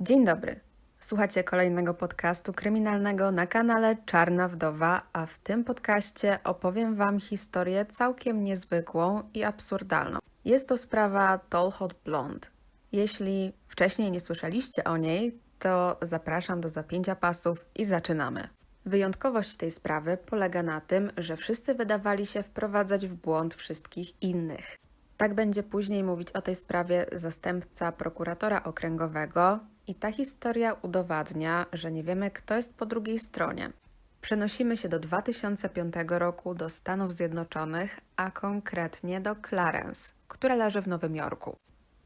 Dzień dobry. Słuchacie kolejnego podcastu kryminalnego na kanale Czarna Wdowa, a w tym podcaście opowiem Wam historię całkiem niezwykłą i absurdalną. Jest to sprawa Tall Hot Blonde. Jeśli wcześniej nie słyszeliście o niej, to zapraszam do zapięcia pasów i zaczynamy. Wyjątkowość tej sprawy polega na tym, że wszyscy wydawali się wprowadzać w błąd wszystkich innych. Tak będzie później mówić o tej sprawie zastępca prokuratora okręgowego, i ta historia udowadnia, że nie wiemy, kto jest po drugiej stronie. Przenosimy się do 2005 roku do Stanów Zjednoczonych, a konkretnie do Clarence, które leży w Nowym Jorku.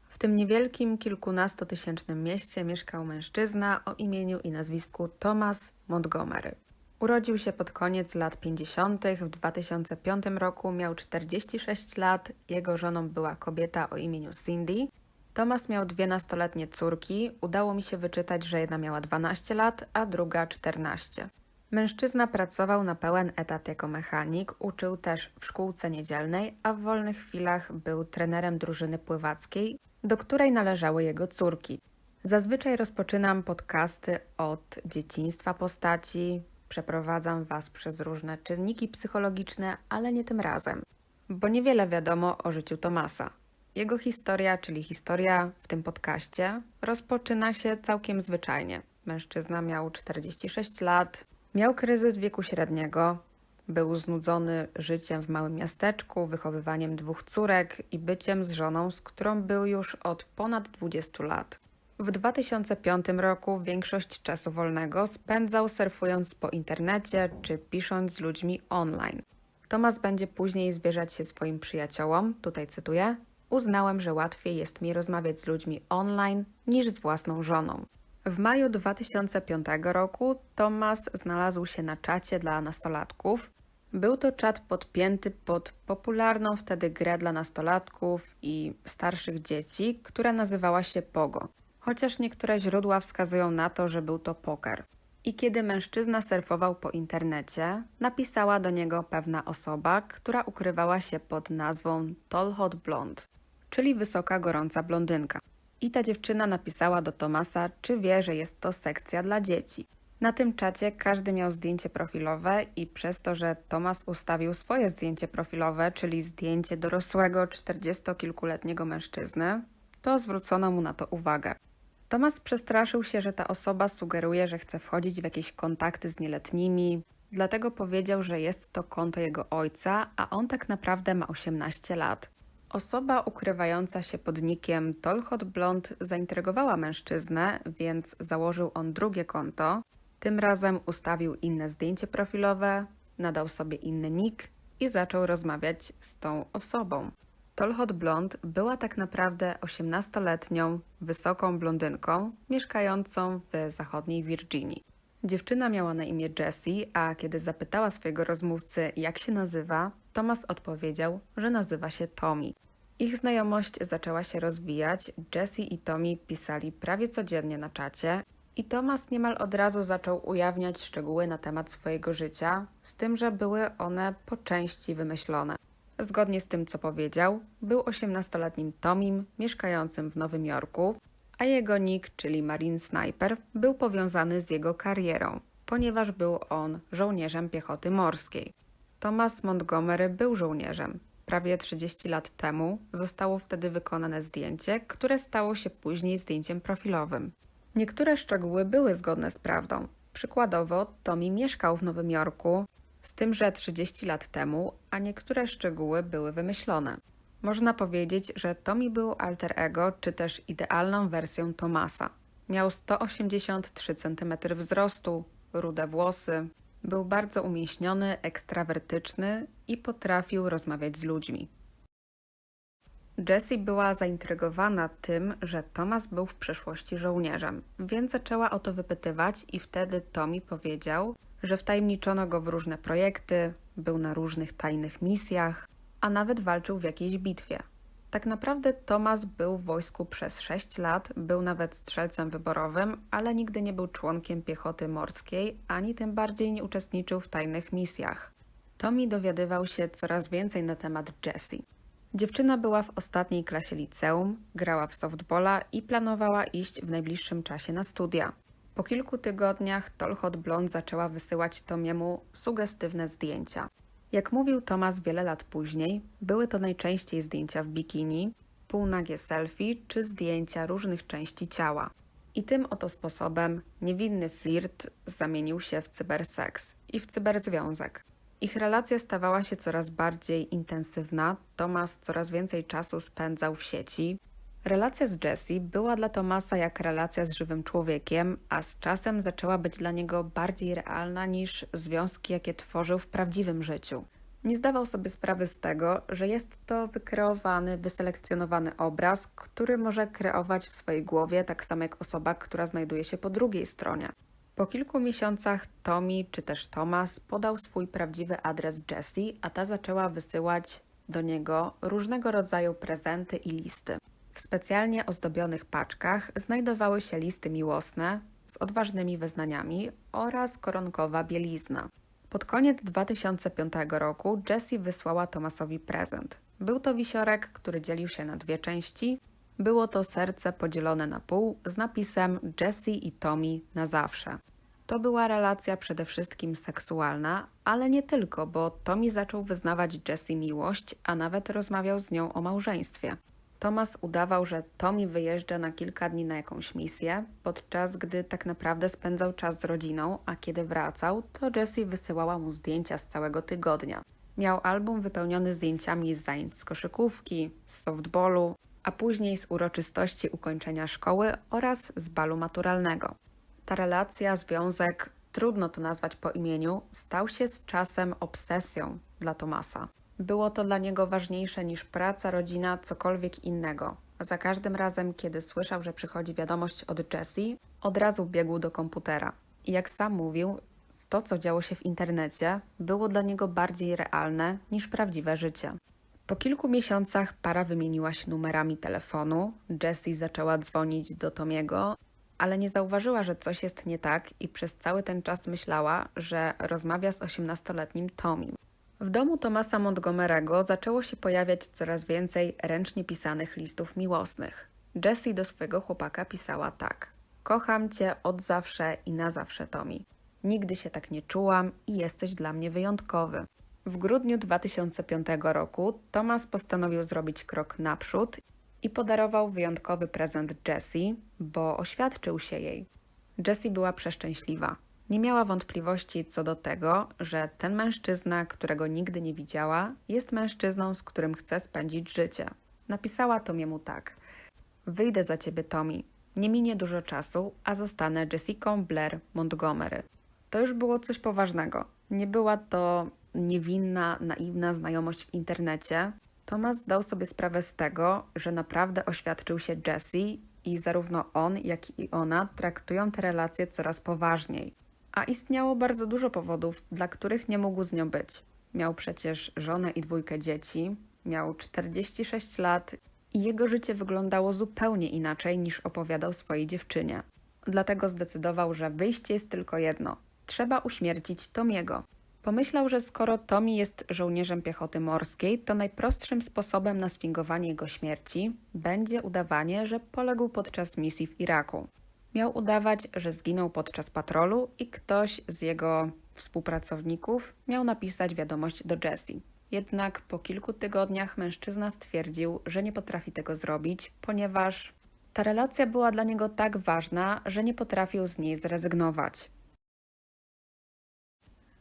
W tym niewielkim, kilkunastotysięcznym mieście mieszkał mężczyzna o imieniu i nazwisku Thomas Montgomery. Urodził się pod koniec lat 50. W 2005 roku miał 46 lat. Jego żoną była kobieta o imieniu Cindy. Thomas miał dwie nastoletnie córki. Udało mi się wyczytać, że jedna miała 12 lat, a druga 14. Mężczyzna pracował na pełen etat jako mechanik, uczył też w szkółce niedzielnej, a w wolnych chwilach był trenerem drużyny pływackiej, do której należały jego córki. Zazwyczaj rozpoczynam podcasty od dzieciństwa postaci, przeprowadzam Was przez różne czynniki psychologiczne, ale nie tym razem, bo niewiele wiadomo o życiu Tomasa. Jego historia, czyli historia w tym podcaście, rozpoczyna się całkiem zwyczajnie. Mężczyzna miał 46 lat, miał kryzys wieku średniego, był znudzony życiem w małym miasteczku, wychowywaniem dwóch córek i byciem z żoną, z którą był już od ponad 20 lat. W 2005 roku większość czasu wolnego spędzał surfując po internecie czy pisząc z ludźmi online. Tomas będzie później zwierzać się swoim przyjaciołom, tutaj cytuję, uznałem, że łatwiej jest mi rozmawiać z ludźmi online niż z własną żoną. W maju 2005 roku Thomas znalazł się na czacie dla nastolatków. Był to czat podpięty pod popularną wtedy grę dla nastolatków i starszych dzieci, która nazywała się Pogo. Chociaż niektóre źródła wskazują na to, że był to poker. I kiedy mężczyzna surfował po internecie, napisała do niego pewna osoba, która ukrywała się pod nazwą Tall Hot Blonde czyli wysoka, gorąca blondynka. I ta dziewczyna napisała do Tomasa, czy wie, że jest to sekcja dla dzieci. Na tym czacie każdy miał zdjęcie profilowe i przez to, że Tomas ustawił swoje zdjęcie profilowe, czyli zdjęcie dorosłego, czterdziestokilkuletniego mężczyzny, to zwrócono mu na to uwagę. Tomas przestraszył się, że ta osoba sugeruje, że chce wchodzić w jakieś kontakty z nieletnimi, dlatego powiedział, że jest to konto jego ojca, a on tak naprawdę ma 18 lat. Osoba ukrywająca się pod nikiem Tolhot Blond zaintrygowała mężczyznę, więc założył on drugie konto. Tym razem ustawił inne zdjęcie profilowe, nadał sobie inny nick i zaczął rozmawiać z tą osobą. Tolhot Blond była tak naprawdę 18-letnią, wysoką blondynką mieszkającą w zachodniej Virginii. Dziewczyna miała na imię Jessie, a kiedy zapytała swojego rozmówcy, jak się nazywa, Thomas odpowiedział, że nazywa się Tommy. Ich znajomość zaczęła się rozwijać. Jessie i Tommy pisali prawie codziennie na czacie, i Thomas niemal od razu zaczął ujawniać szczegóły na temat swojego życia, z tym, że były one po części wymyślone. Zgodnie z tym, co powiedział, był 18-letnim Tomim mieszkającym w Nowym Jorku, a jego nick, czyli Marine Sniper, był powiązany z jego karierą, ponieważ był on żołnierzem piechoty morskiej. Thomas Montgomery był żołnierzem. Prawie 30 lat temu zostało wtedy wykonane zdjęcie, które stało się później zdjęciem profilowym. Niektóre szczegóły były zgodne z prawdą. Przykładowo, Tommy mieszkał w Nowym Jorku, z tym, że 30 lat temu, a niektóre szczegóły były wymyślone. Można powiedzieć, że Tommy był alter ego, czy też idealną wersją Tomasa. Miał 183 cm wzrostu, rude włosy, był bardzo umięśniony, ekstrawertyczny i potrafił rozmawiać z ludźmi. Jessie była zaintrygowana tym, że Thomas był w przeszłości żołnierzem, więc zaczęła o to wypytywać i wtedy Tommy powiedział, że wtajemniczono go w różne projekty, był na różnych tajnych misjach, a nawet walczył w jakiejś bitwie. Tak naprawdę Thomas był w wojsku przez 6 lat, był nawet strzelcem wyborowym, ale nigdy nie był członkiem piechoty morskiej, ani tym bardziej nie uczestniczył w tajnych misjach. Tommy dowiadywał się coraz więcej na temat Jessie. Dziewczyna była w ostatniej klasie liceum, grała w softballa i planowała iść w najbliższym czasie na studia. Po kilku tygodniach Tolhot Blond zaczęła wysyłać Tomiemu sugestywne zdjęcia. Jak mówił Tomas wiele lat później, były to najczęściej zdjęcia w bikini, półnagie selfie czy zdjęcia różnych części ciała. I tym oto sposobem niewinny flirt zamienił się w cyberseks i w cyberzwiązek. Ich relacja stawała się coraz bardziej intensywna. Tomas coraz więcej czasu spędzał w sieci. Relacja z Jessie była dla Tomasa jak relacja z żywym człowiekiem, a z czasem zaczęła być dla niego bardziej realna niż związki, jakie tworzył w prawdziwym życiu. Nie zdawał sobie sprawy z tego, że jest to wykreowany, wyselekcjonowany obraz, który może kreować w swojej głowie tak samo jak osoba, która znajduje się po drugiej stronie. Po kilku miesiącach Tommy czy też Thomas podał swój prawdziwy adres Jessie, a ta zaczęła wysyłać do niego różnego rodzaju prezenty i listy. W specjalnie ozdobionych paczkach znajdowały się listy miłosne z odważnymi wyznaniami oraz koronkowa bielizna. Pod koniec 2005 roku Jessie wysłała Thomasowi prezent. Był to wisiorek, który dzielił się na dwie części. Było to serce podzielone na pół z napisem Jessie i Tommy na zawsze. To była relacja przede wszystkim seksualna, ale nie tylko, bo Tommy zaczął wyznawać Jessie miłość, a nawet rozmawiał z nią o małżeństwie. Thomas udawał, że Tommy wyjeżdża na kilka dni na jakąś misję, podczas gdy tak naprawdę spędzał czas z rodziną, a kiedy wracał, to Jessie wysyłała mu zdjęcia z całego tygodnia. Miał album wypełniony zdjęciami z zajęć z koszykówki, z softballu, a później z uroczystości ukończenia szkoły oraz z balu maturalnego. Ta relacja, związek, trudno to nazwać po imieniu, stał się z czasem obsesją dla Tomasa. Było to dla niego ważniejsze niż praca, rodzina, cokolwiek innego. Za każdym razem, kiedy słyszał, że przychodzi wiadomość od Jessie, od razu biegł do komputera. I jak sam mówił, to, co działo się w internecie, było dla niego bardziej realne niż prawdziwe życie. Po kilku miesiącach para wymieniła się numerami telefonu. Jessie zaczęła dzwonić do Tomiego, ale nie zauważyła, że coś jest nie tak i przez cały ten czas myślała, że rozmawia z 18-letnim Tomim. W domu Tomasa Montgomery'ego zaczęło się pojawiać coraz więcej ręcznie pisanych listów miłosnych. Jessie do swojego chłopaka pisała tak: Kocham cię od zawsze i na zawsze, Tommy. Nigdy się tak nie czułam i jesteś dla mnie wyjątkowy. W grudniu 2005 roku Thomas postanowił zrobić krok naprzód i podarował wyjątkowy prezent Jessie, bo oświadczył się jej. Jessie była przeszczęśliwa. Nie miała wątpliwości co do tego, że ten mężczyzna, którego nigdy nie widziała, jest mężczyzną, z którym chce spędzić życie. Napisała Tomiemu tak: Wyjdę za ciebie, Tommy. Nie minie dużo czasu, a zostanę Jessica Blair Montgomery. To już było coś poważnego. Nie była to niewinna, naiwna znajomość w internecie. Thomas zdał sobie sprawę z tego, że naprawdę oświadczył się Jessie i zarówno on, jak i ona traktują te relacje coraz poważniej. A istniało bardzo dużo powodów, dla których nie mógł z nią być. Miał przecież żonę i dwójkę dzieci, miał 46 lat i jego życie wyglądało zupełnie inaczej niż opowiadał swojej dziewczynie. Dlatego zdecydował, że wyjście jest tylko jedno: trzeba uśmiercić Tomiego. Pomyślał, że skoro Tommy jest żołnierzem piechoty morskiej, to najprostszym sposobem na sfingowanie jego śmierci będzie udawanie, że poległ podczas misji w Iraku. Miał udawać, że zginął podczas patrolu i ktoś z jego współpracowników miał napisać wiadomość do Jessie. Jednak po kilku tygodniach mężczyzna stwierdził, że nie potrafi tego zrobić, ponieważ ta relacja była dla niego tak ważna, że nie potrafił z niej zrezygnować.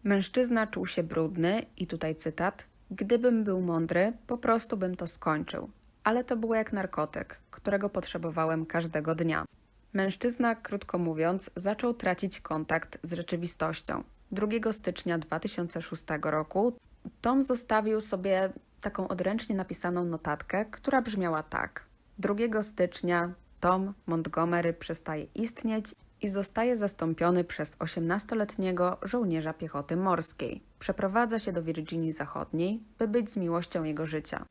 Mężczyzna czuł się brudny i tutaj cytat: Gdybym był mądry, po prostu bym to skończył. Ale to było jak narkotyk, którego potrzebowałem każdego dnia. Mężczyzna, krótko mówiąc, zaczął tracić kontakt z rzeczywistością. 2 stycznia 2006 roku Tom zostawił sobie taką odręcznie napisaną notatkę, która brzmiała tak: 2 stycznia Tom Montgomery przestaje istnieć i zostaje zastąpiony przez 18-letniego żołnierza piechoty morskiej. Przeprowadza się do Virginii Zachodniej, by być z miłością jego życia.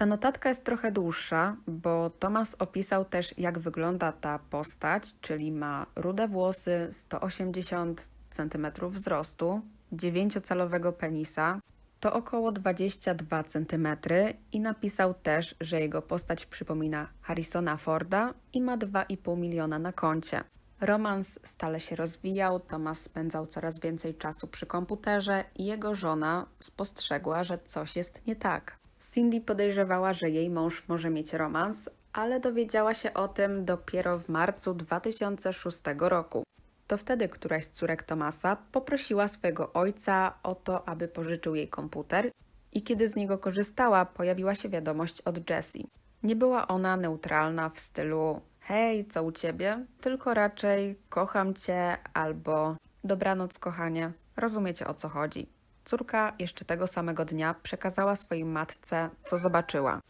Ta notatka jest trochę dłuższa, bo Thomas opisał też, jak wygląda ta postać, czyli ma rude włosy, 180 cm wzrostu, 9-calowego penisa, To około 22 cm i napisał też, że jego postać przypomina Harrisona Forda i ma 2,5 miliona na koncie. Romans stale się rozwijał, Thomas spędzał coraz więcej czasu przy komputerze i jego żona spostrzegła, że coś jest nie tak. Cindy podejrzewała, że jej mąż może mieć romans, ale dowiedziała się o tym dopiero w marcu 2006 roku. To wtedy któraś z córek Tomasa poprosiła swojego ojca o to, aby pożyczył jej komputer, i kiedy z niego korzystała, pojawiła się wiadomość od Jessie. Nie była ona neutralna w stylu hej, co u ciebie, tylko raczej kocham cię albo dobranoc, kochanie. Rozumiecie o co chodzi. Córka jeszcze tego samego dnia przekazała swojej matce, co zobaczyła.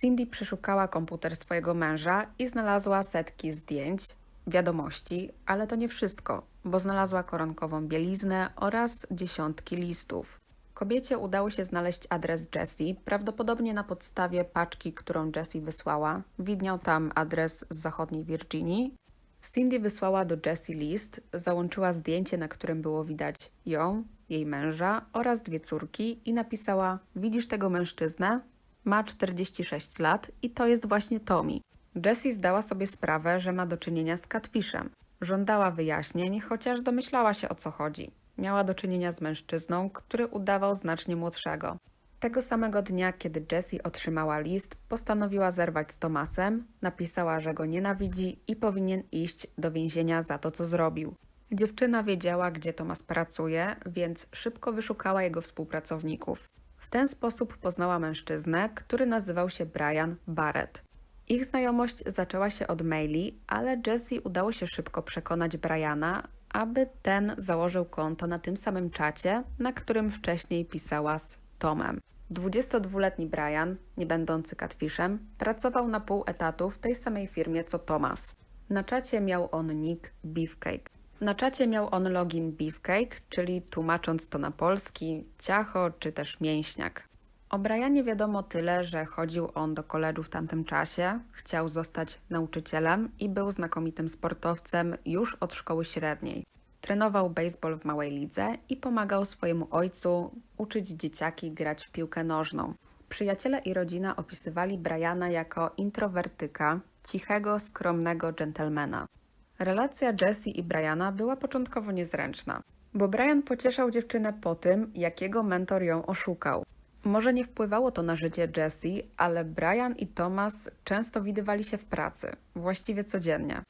Cindy przeszukała komputer swojego męża i znalazła setki zdjęć, wiadomości, ale to nie wszystko, bo znalazła koronkową bieliznę oraz dziesiątki listów. Kobiecie udało się znaleźć adres Jessie, prawdopodobnie na podstawie paczki, którą Jessie wysłała. Widniał tam adres z zachodniej Virginii. Cindy wysłała do Jessie list, załączyła zdjęcie, na którym było widać ją, jej męża oraz dwie córki i napisała: Widzisz tego mężczyznę? Ma 46 lat i to jest właśnie Tommy. Jessie zdała sobie sprawę, że ma do czynienia z catfishem. Żądała wyjaśnień, chociaż domyślała się o co chodzi. Miała do czynienia z mężczyzną, który udawał znacznie młodszego. Tego samego dnia, kiedy Jessie otrzymała list, postanowiła zerwać z Tomasem, napisała, że go nienawidzi i powinien iść do więzienia za to, co zrobił. Dziewczyna wiedziała, gdzie Tomas pracuje, więc szybko wyszukała jego współpracowników. W ten sposób poznała mężczyznę, który nazywał się Brian Barrett. Ich znajomość zaczęła się od maili, ale Jessie udało się szybko przekonać Briana, aby ten założył konto na tym samym czacie, na którym wcześniej pisała z Tomem. 22-letni Brian, nie będący catfishem, pracował na pół etatu w tej samej firmie co Thomas. Na czacie miał on nick Beefcake. Na czacie miał on login Beefcake, czyli tłumacząc to na polski, ciacho czy też mięśniak. O Brianie wiadomo tyle, że chodził on do koledżu w tamtym czasie, chciał zostać nauczycielem i był znakomitym sportowcem już od szkoły średniej. Trenował baseball w małej lidze i pomagał swojemu ojcu uczyć dzieciaki grać w piłkę nożną. Przyjaciele i rodzina opisywali Briana jako introwertyka, cichego, skromnego dżentelmena. Relacja Jessie i Briana była początkowo niezręczna, bo Brian pocieszał dziewczynę po tym, jak jego mentor ją oszukał. Może nie wpływało to na życie Jessie, ale Brian i Thomas często widywali się w pracy, właściwie codziennie.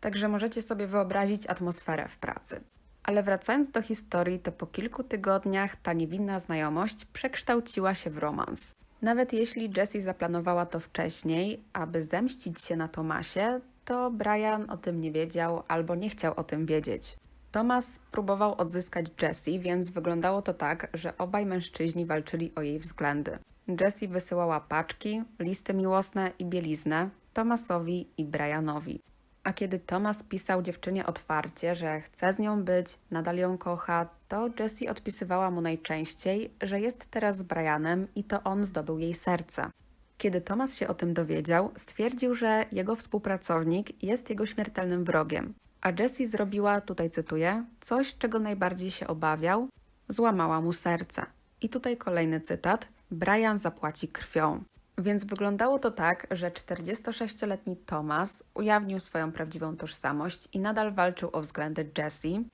Także możecie sobie wyobrazić atmosferę w pracy. Ale wracając do historii, to po kilku tygodniach ta niewinna znajomość przekształciła się w romans. Nawet jeśli Jessie zaplanowała to wcześniej, aby zemścić się na Tomasie, to Brian o tym nie wiedział albo nie chciał o tym wiedzieć. Thomas próbował odzyskać Jessie, więc wyglądało to tak, że obaj mężczyźni walczyli o jej względy. Jessie wysyłała paczki, listy miłosne i bieliznę Thomasowi i Brianowi. A kiedy Thomas pisał dziewczynie otwarcie, że chce z nią być, nadal ją kocha, to Jessie odpisywała mu najczęściej, że jest teraz z Brianem i to on zdobył jej serce. Kiedy Thomas się o tym dowiedział, stwierdził, że jego współpracownik jest jego śmiertelnym wrogiem. A Jessie zrobiła, tutaj cytuję, coś, czego najbardziej się obawiał, złamała mu serce. I tutaj kolejny cytat: Brian zapłaci krwią. Więc wyglądało to tak, że 46-letni Thomas ujawnił swoją prawdziwą tożsamość i nadal walczył o względy Jessie.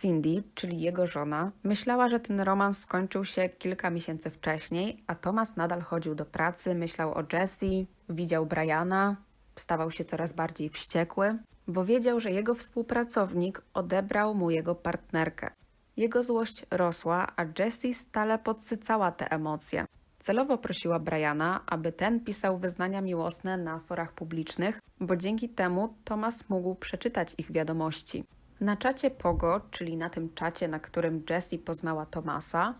Cindy, czyli jego żona, myślała, że ten romans skończył się kilka miesięcy wcześniej, a Thomas nadal chodził do pracy, myślał o Jessie, widział Briana, stawał się coraz bardziej wściekły, bo wiedział, że jego współpracownik odebrał mu jego partnerkę. Jego złość rosła, a Jessie stale podsycała te emocje. Celowo prosiła Briana, aby ten pisał wyznania miłosne na forach publicznych, bo dzięki temu Thomas mógł przeczytać ich wiadomości. Na czacie Pogo, czyli na tym czacie, na którym Jessie poznała Thomasa,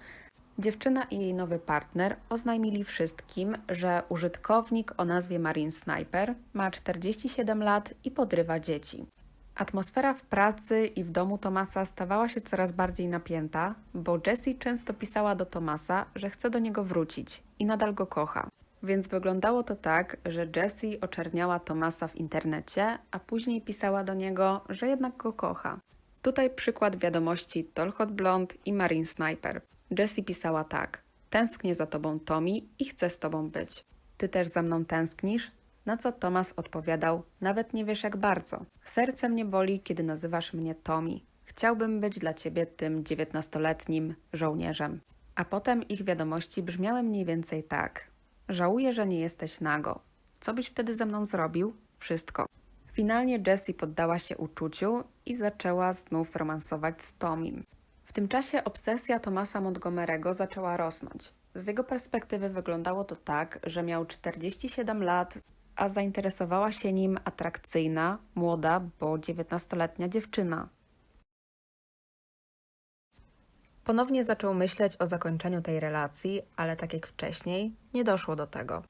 dziewczyna i jej nowy partner oznajmili wszystkim, że użytkownik o nazwie Marine Sniper ma 47 lat i podrywa dzieci. Atmosfera w pracy i w domu Tomasa stawała się coraz bardziej napięta, bo Jessie często pisała do Tomasa, że chce do niego wrócić i nadal go kocha. Więc wyglądało to tak, że Jessie oczerniała Tomasa w internecie, a później pisała do niego, że jednak go kocha. Tutaj przykład wiadomości Tolhot Blond i Marine Sniper. Jessie pisała tak: Tęsknię za tobą, Tommy, i chcę z tobą być. Ty też za mną tęsknisz? Na co Tomas odpowiadał: Nawet nie wiesz jak bardzo. Serce mnie boli, kiedy nazywasz mnie Tommy. Chciałbym być dla ciebie tym dziewiętnastoletnim żołnierzem. A potem ich wiadomości brzmiały mniej więcej tak: Żałuję, że nie jesteś nago. Co byś wtedy ze mną zrobił? Wszystko. Finalnie Jessie poddała się uczuciu i zaczęła znów romansować z Tomim. W tym czasie obsesja Tomasa Montgomery'ego zaczęła rosnąć. Z jego perspektywy wyglądało to tak, że miał 47 lat, a zainteresowała się nim atrakcyjna, młoda, bo 19-letnia dziewczyna. Ponownie zaczął myśleć o zakończeniu tej relacji, ale tak jak wcześniej, nie doszło do tego.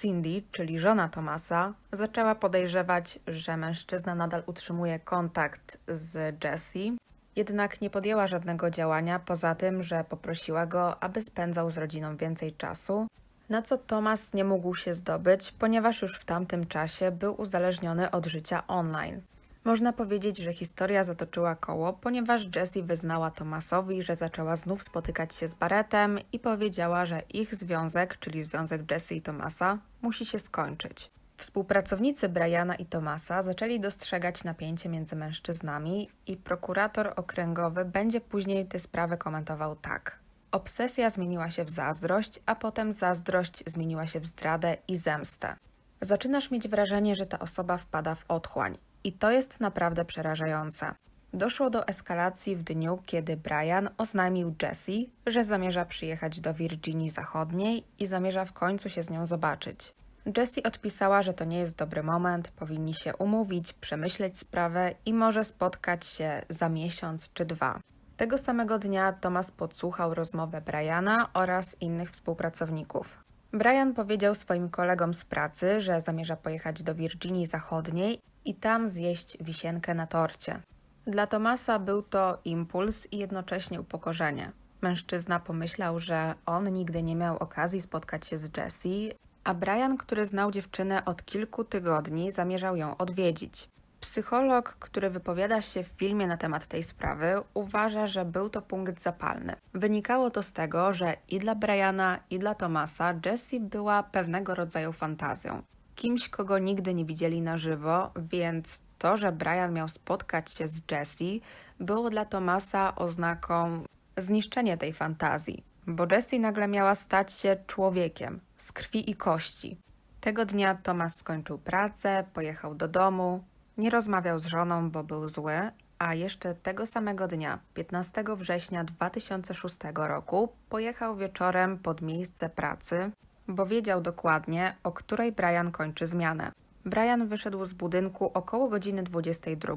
Cindy, czyli żona Tomasa, zaczęła podejrzewać, że mężczyzna nadal utrzymuje kontakt z Jessie, jednak nie podjęła żadnego działania poza tym, że poprosiła go, aby spędzał z rodziną więcej czasu, na co Tomas nie mógł się zdobyć, ponieważ już w tamtym czasie był uzależniony od życia online. Można powiedzieć, że historia zatoczyła koło, ponieważ Jessie wyznała Tomasowi, że zaczęła znów spotykać się z Barrettem i powiedziała, że ich związek, czyli związek Jessie i Tomasa, musi się skończyć. Współpracownicy Briana i Tomasa zaczęli dostrzegać napięcie między mężczyznami i prokurator okręgowy będzie później tę sprawę komentował tak. Obsesja zmieniła się w zazdrość, a potem zazdrość zmieniła się w zdradę i zemstę. Zaczynasz mieć wrażenie, że ta osoba wpada w otchłań. I to jest naprawdę przerażające. Doszło do eskalacji w dniu, kiedy Brian oznajmił Jessie, że zamierza przyjechać do Virginii Zachodniej i zamierza w końcu się z nią zobaczyć. Jessie odpisała, że to nie jest dobry moment, powinni się umówić, przemyśleć sprawę i może spotkać się za miesiąc czy dwa. Tego samego dnia Thomas podsłuchał rozmowę Briana oraz innych współpracowników. Brian powiedział swoim kolegom z pracy, że zamierza pojechać do Virginii Zachodniej i tam zjeść wisienkę na torcie. Dla Tomasa był to impuls i jednocześnie upokorzenie. Mężczyzna pomyślał, że on nigdy nie miał okazji spotkać się z Jessie, a Brian, który znał dziewczynę od kilku tygodni, zamierzał ją odwiedzić. Psycholog, który wypowiada się w filmie na temat tej sprawy, uważa, że był to punkt zapalny. Wynikało to z tego, że i dla Briana, i dla Tomasa Jessie była pewnego rodzaju fantazją. Kimś, kogo nigdy nie widzieli na żywo, więc to, że Brian miał spotkać się z Jessie, było dla Tomasa oznaką zniszczenia tej fantazji, bo Jessie nagle miała stać się człowiekiem z krwi i kości. Tego dnia Tomas skończył pracę, pojechał do domu, nie rozmawiał z żoną, bo był zły, a jeszcze tego samego dnia, 15 września 2006 roku, pojechał wieczorem pod miejsce pracy, bo wiedział dokładnie, o której Brian kończy zmianę. Brian wyszedł z budynku około godziny 22,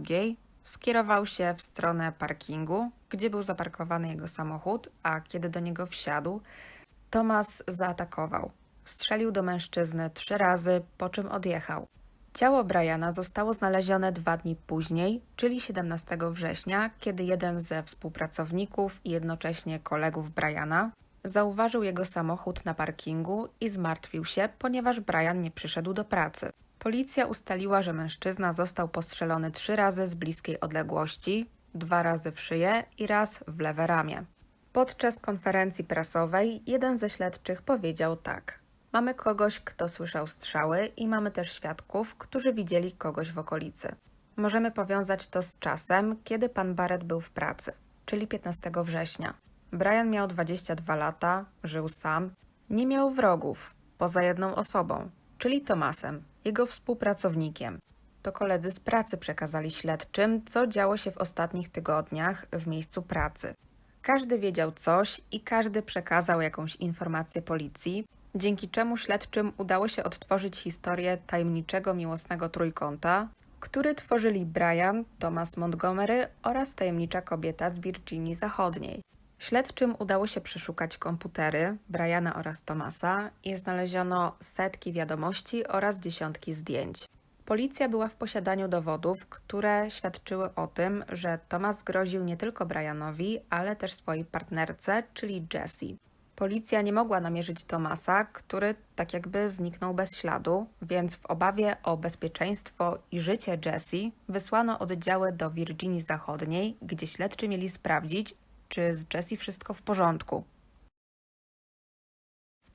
skierował się w stronę parkingu, gdzie był zaparkowany jego samochód, a kiedy do niego wsiadł, Thomas zaatakował. Strzelił do mężczyzny trzy razy, po czym odjechał. Ciało Briana zostało znalezione dwa dni później, czyli 17 września, kiedy jeden ze współpracowników i jednocześnie kolegów Briana zauważył jego samochód na parkingu i zmartwił się, ponieważ Brian nie przyszedł do pracy. Policja ustaliła, że mężczyzna został postrzelony trzy razy z bliskiej odległości, dwa razy w szyję i raz w lewe ramię. Podczas konferencji prasowej jeden ze śledczych powiedział tak. Mamy kogoś, kto słyszał strzały i mamy też świadków, którzy widzieli kogoś w okolicy. Możemy powiązać to z czasem, kiedy pan Barrett był w pracy, czyli 15 września. Brian miał 22 lata, żył sam, nie miał wrogów, poza jedną osobą, czyli Tomasem, jego współpracownikiem. To koledzy z pracy przekazali śledczym, co działo się w ostatnich tygodniach w miejscu pracy. Każdy wiedział coś i każdy przekazał jakąś informację policji, dzięki czemu śledczym udało się odtworzyć historię tajemniczego miłosnego trójkąta, który tworzyli Brian, Thomas Montgomery oraz tajemnicza kobieta z Virginii Zachodniej. Śledczym udało się przeszukać komputery Briana oraz Thomasa i znaleziono setki wiadomości oraz dziesiątki zdjęć. Policja była w posiadaniu dowodów, które świadczyły o tym, że Thomas groził nie tylko Brianowi, ale też swojej partnerce, czyli Jessie. Policja nie mogła namierzyć Tomasa, który tak jakby zniknął bez śladu, więc w obawie o bezpieczeństwo i życie Jessie wysłano oddziały do Virginii Zachodniej, gdzie śledczy mieli sprawdzić, czy z Jessie wszystko w porządku.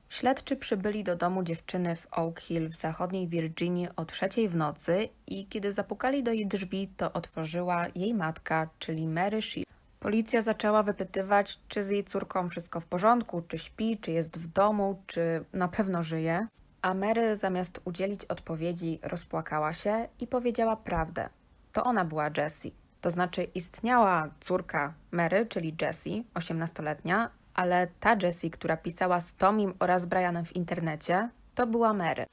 Śledczy przybyli do domu dziewczyny w Oak Hill w zachodniej Virginii o trzeciej w nocy i kiedy zapukali do jej drzwi, to otworzyła jej matka, czyli Mary Shee. Policja zaczęła wypytywać, czy z jej córką wszystko w porządku, czy śpi, czy jest w domu, czy na pewno żyje. A Mary zamiast udzielić odpowiedzi, rozpłakała się i powiedziała prawdę. To ona była Jessie. To znaczy istniała córka Mary, czyli Jessie, 18-letnia, ale ta Jessie, która pisała z Tomim oraz Brianem w internecie, to była Mary.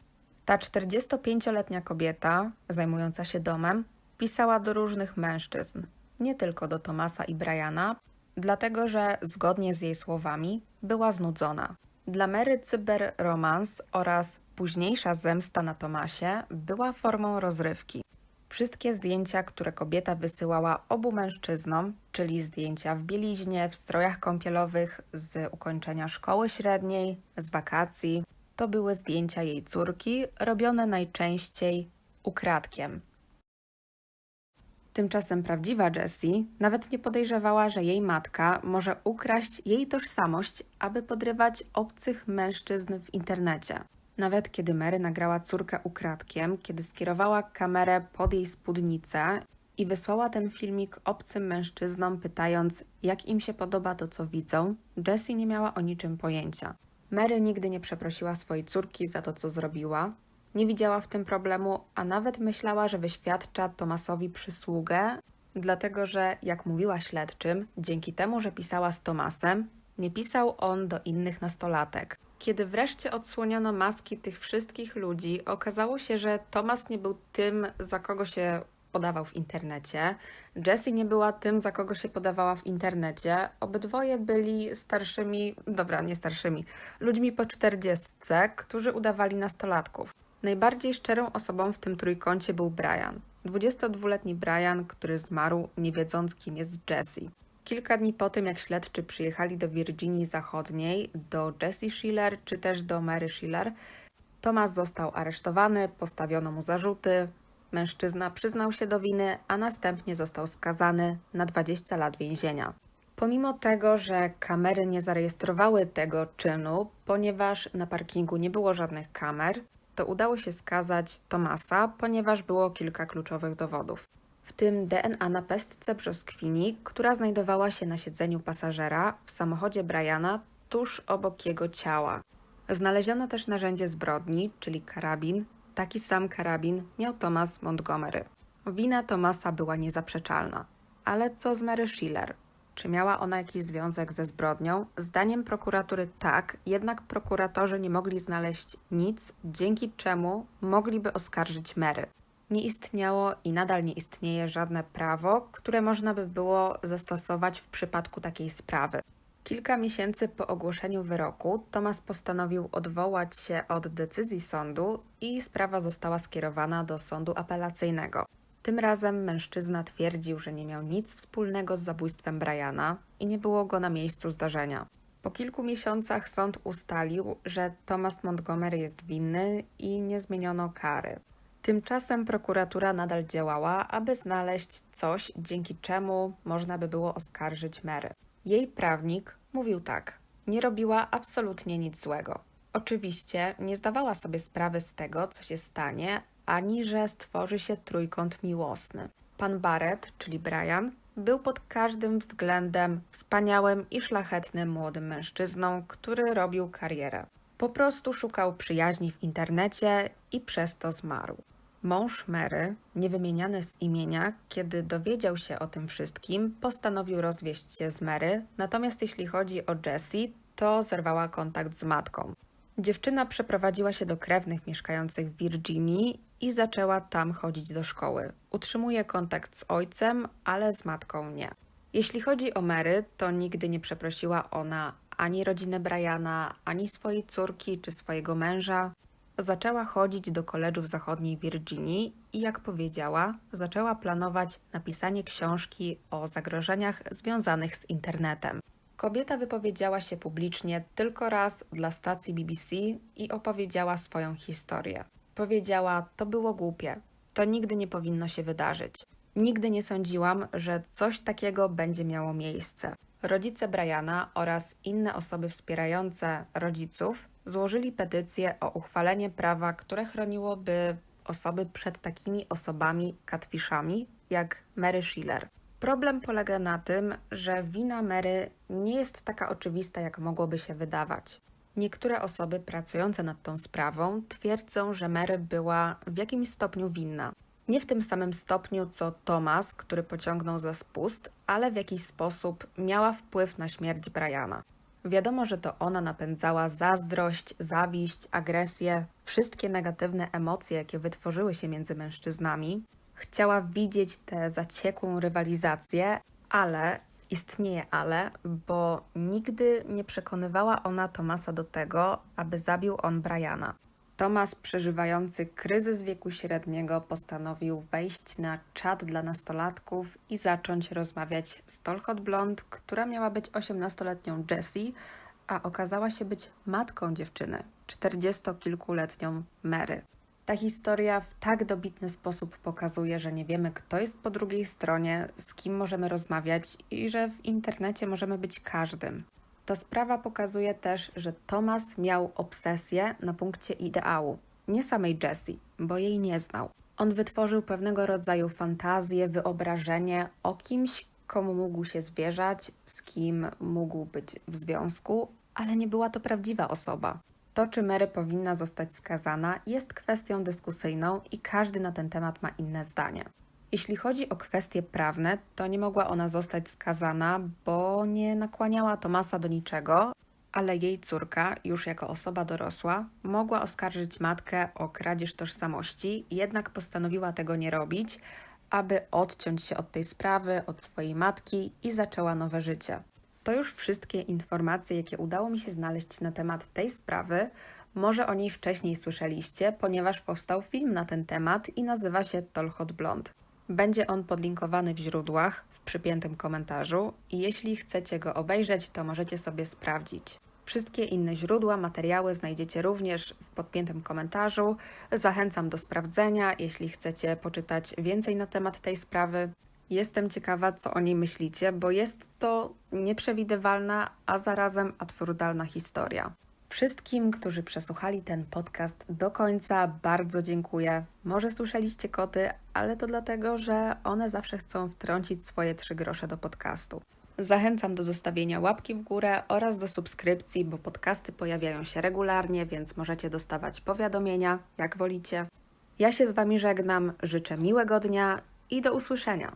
Ta 45-letnia kobieta, zajmująca się domem, pisała do różnych mężczyzn, nie tylko do Tomasa i Briana, dlatego że zgodnie z jej słowami była znudzona. Dla Mary cyberromans oraz późniejsza zemsta na Tomasie była formą rozrywki. Wszystkie zdjęcia, które kobieta wysyłała obu mężczyznom, czyli zdjęcia w bieliźnie, w strojach kąpielowych, z ukończenia szkoły średniej, z wakacji, to były zdjęcia jej córki, robione najczęściej ukradkiem. Tymczasem prawdziwa Jessie nawet nie podejrzewała, że jej matka może ukraść jej tożsamość, aby podrywać obcych mężczyzn w internecie. Nawet kiedy Mary nagrała córkę ukradkiem, kiedy skierowała kamerę pod jej spódnicę i wysłała ten filmik obcym mężczyznom, pytając, jak im się podoba to, co widzą, Jessie nie miała o niczym pojęcia. Mary nigdy nie przeprosiła swojej córki za to, co zrobiła. Nie widziała w tym problemu, a nawet myślała, że wyświadcza Tomasowi przysługę, dlatego że, jak mówiła śledczym, dzięki temu, że pisała z Tomasem, nie pisał on do innych nastolatek. Kiedy wreszcie odsłoniono maski tych wszystkich ludzi, okazało się, że Tomas nie był tym, za kogo się podawał w internecie. Jessie nie była tym, za kogo się podawała w internecie. Obydwoje byli starszymi, dobra, nie starszymi, ludźmi po czterdziestce, którzy udawali nastolatków. Najbardziej szczerą osobą w tym trójkącie był Brian. 22-letni Brian, który zmarł, nie wiedząc, kim jest Jessie. Kilka dni po tym, jak śledczy przyjechali do Virginii Zachodniej, do Jessie Schiller czy też do Mary Schiller, Thomas został aresztowany, postawiono mu zarzuty. Mężczyzna przyznał się do winy, a następnie został skazany na 20 lat więzienia. Pomimo tego, że kamery nie zarejestrowały tego czynu, ponieważ na parkingu nie było żadnych kamer, to udało się skazać Tomasa, ponieważ było kilka kluczowych dowodów w tym DNA na pestce brzoskwini, która znajdowała się na siedzeniu pasażera w samochodzie Briana tuż obok jego ciała. Znaleziono też narzędzie zbrodni, czyli karabin. Taki sam karabin miał Thomas Montgomery. Wina Thomasa była niezaprzeczalna. Ale co z Mary Schiller? Czy miała ona jakiś związek ze zbrodnią? Zdaniem prokuratury tak, jednak prokuratorzy nie mogli znaleźć nic, dzięki czemu mogliby oskarżyć Mary nie istniało i nadal nie istnieje żadne prawo, które można by było zastosować w przypadku takiej sprawy. Kilka miesięcy po ogłoszeniu wyroku Tomas postanowił odwołać się od decyzji sądu i sprawa została skierowana do sądu apelacyjnego. Tym razem mężczyzna twierdził, że nie miał nic wspólnego z zabójstwem Briana i nie było go na miejscu zdarzenia. Po kilku miesiącach sąd ustalił, że Thomas Montgomery jest winny i nie zmieniono kary. Tymczasem prokuratura nadal działała, aby znaleźć coś, dzięki czemu można by było oskarżyć Mary. Jej prawnik mówił tak: Nie robiła absolutnie nic złego. Oczywiście nie zdawała sobie sprawy z tego, co się stanie, ani że stworzy się trójkąt miłosny. Pan Barrett, czyli Brian, był pod każdym względem wspaniałym i szlachetnym młodym mężczyzną, który robił karierę. Po prostu szukał przyjaźni w internecie i przez to zmarł. Mąż Mary, niewymieniany z imienia, kiedy dowiedział się o tym wszystkim, postanowił rozwieść się z Mary, natomiast jeśli chodzi o Jessie, to zerwała kontakt z matką. Dziewczyna przeprowadziła się do krewnych mieszkających w Virginii i zaczęła tam chodzić do szkoły. Utrzymuje kontakt z ojcem, ale z matką nie. Jeśli chodzi o Mary, to nigdy nie przeprosiła ona ani rodziny Briana, ani swojej córki czy swojego męża. Zaczęła chodzić do koledżu w zachodniej Virginii i jak powiedziała, zaczęła planować napisanie książki o zagrożeniach związanych z internetem. Kobieta wypowiedziała się publicznie tylko raz dla stacji BBC i opowiedziała swoją historię. Powiedziała: To było głupie, to nigdy nie powinno się wydarzyć. Nigdy nie sądziłam, że coś takiego będzie miało miejsce. Rodzice Briana oraz inne osoby wspierające rodziców złożyli petycję o uchwalenie prawa, które chroniłoby osoby przed takimi osobami catfishami jak Mary Schiller. Problem polega na tym, że wina Mary nie jest taka oczywista, jak mogłoby się wydawać. Niektóre osoby pracujące nad tą sprawą twierdzą, że Mary była w jakimś stopniu winna. Nie w tym samym stopniu co Thomas, który pociągnął za spust, ale w jakiś sposób miała wpływ na śmierć Briana. Wiadomo, że to ona napędzała zazdrość, zawiść, agresję, wszystkie negatywne emocje, jakie wytworzyły się między mężczyznami. Chciała widzieć tę zaciekłą rywalizację, ale istnieje ale, bo nigdy nie przekonywała ona Tomasa do tego, aby zabił on Briana. Tomas, przeżywający kryzys wieku średniego, postanowił wejść na czat dla nastolatków i zacząć rozmawiać z Tolkot Blond, która miała być 18-letnią Jessie, a okazała się być matką dziewczyny, 40-kilkuletnią Mary. Ta historia w tak dobitny sposób pokazuje, że nie wiemy, kto jest po drugiej stronie, z kim możemy rozmawiać i że w internecie możemy być każdym. Ta sprawa pokazuje też, że Thomas miał obsesję na punkcie ideału, nie samej Jessie, bo jej nie znał. On wytworzył pewnego rodzaju fantazję, wyobrażenie o kimś, komu mógł się zwierzać, z kim mógł być w związku, ale nie była to prawdziwa osoba. To, czy Mary powinna zostać skazana, jest kwestią dyskusyjną i każdy na ten temat ma inne zdanie. Jeśli chodzi o kwestie prawne, to nie mogła ona zostać skazana, bo nie nakłaniała Tomasa do niczego, ale jej córka, już jako osoba dorosła, mogła oskarżyć matkę o kradzież tożsamości, jednak postanowiła tego nie robić, aby odciąć się od tej sprawy, od swojej matki i zaczęła nowe życie. To już wszystkie informacje, jakie udało mi się znaleźć na temat tej sprawy. Może o niej wcześniej słyszeliście, ponieważ powstał film na ten temat i nazywa się Tolhot Blond. Będzie on podlinkowany w źródłach w przypiętym komentarzu i jeśli chcecie go obejrzeć, to możecie sobie sprawdzić. Wszystkie inne źródła, materiały znajdziecie również w podpiętym komentarzu. Zachęcam do sprawdzenia, jeśli chcecie poczytać więcej na temat tej sprawy. Jestem ciekawa, co o niej myślicie, bo jest to nieprzewidywalna, a zarazem absurdalna historia. Wszystkim, którzy przesłuchali ten podcast do końca, bardzo dziękuję. Może słyszeliście koty, ale to dlatego, że one zawsze chcą wtrącić swoje trzy grosze do podcastu. Zachęcam do zostawienia łapki w górę oraz do subskrypcji, bo podcasty pojawiają się regularnie, więc możecie dostawać powiadomienia, jak wolicie. Ja się z Wami żegnam, życzę miłego dnia i do usłyszenia.